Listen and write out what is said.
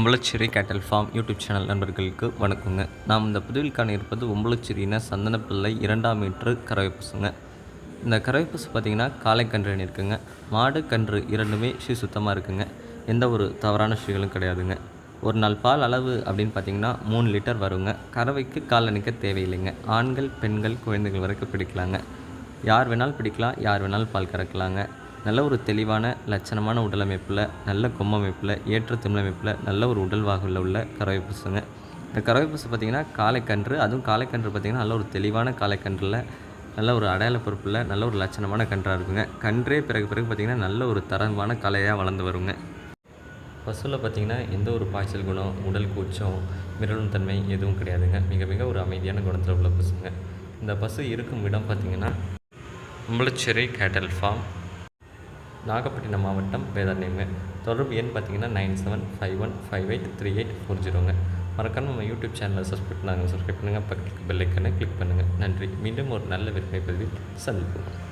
உம்பளச்சேரி கேட்டல் form YouTube channel நண்பர்களுக்கு வணக்கங்க. நாம் இந்த பதிவில் காண இருப்பது உம்பளச்சேரியின சந்தனப்பிள்ளை இரண்டாம் மீட்ரு கறவை பசுங்க இந்த கறவை பசு பார்த்திங்கன்னா காளைக்கன்று இருக்குங்க. மாடு கன்று இரண்டுமே ஸ்ரீ சுத்தமாக இருக்குங்க. எந்த ஒரு தவறான ஸ்ரீகளும் கிடையாதுங்க. ஒரு நாள் பால் அளவு அப்படின்னு பார்த்தீங்கன்னா மூணு லிட்டர் வருங்க. கறவைக்கு கால் அணிக்க தேவையில்லைங்க. ஆண்கள் பெண்கள் குழந்தைகள் வரைக்கும் பிடிக்கலாங்க. யார் வேணாலும் பிடிக்கலாம் யார் வேணாலும் பால் கறக்கலாங்க. நல்ல ஒரு தெளிவான லட்சணமான உடல் அமைப்பில் நல்ல கொம்ப அமைப்பில் ஏற்ற திமிழமைப்பில் நல்ல ஒரு உடல் வாகுல உள்ள கறவை பசுங்க இந்த கறவை பசு பார்த்திங்கன்னா காளைக்கன்று அதுவும் காளைக்கன்று பார்த்திங்கன்னா நல்ல ஒரு தெளிவான காலைக்கன்றில் நல்ல ஒரு அடையாள பொறுப்பில் நல்ல ஒரு லட்சணமான கன்றாக இருக்குங்க. கன்றே பிறகு பிறகு பார்த்திங்கன்னா நல்ல ஒரு தரமான கலையாக வளர்ந்து வருங்க. பசுவில் பார்த்திங்கன்னா எந்த ஒரு பாய்ச்சல் குணம் உடல் கூச்சம் மிரளும் தன்மை எதுவும் கிடையாதுங்க. மிக மிக ஒரு அமைதியான குணத்தில் உள்ள பசுங்க. இந்த பசு இருக்கும் இடம் பார்த்திங்கன்னா உம்பளச்சேரி கேட்டல் ஃபார்ம். நாகப்பட்டினம் மாவட்டம் வேதாரண்யங்க தொடர்பு எண் பார்த்தீங்கன்னா nine seven five one five eight three eight four ஜீரோங்க மறக்காமல் நம்ம யூடியூப் சேனலை சப்ஸ்கிரைப் பண்ணாங்க. சப்ஸ்கிரைப் பண்ணுங்கள் பக்கத்துக்கு பெல்லைக்கனை கிளிக் பண்ணுங்கள் நன்றி. மீண்டும் ஒரு நல்ல விற்பனை பதிவில் சந்திப்போம்.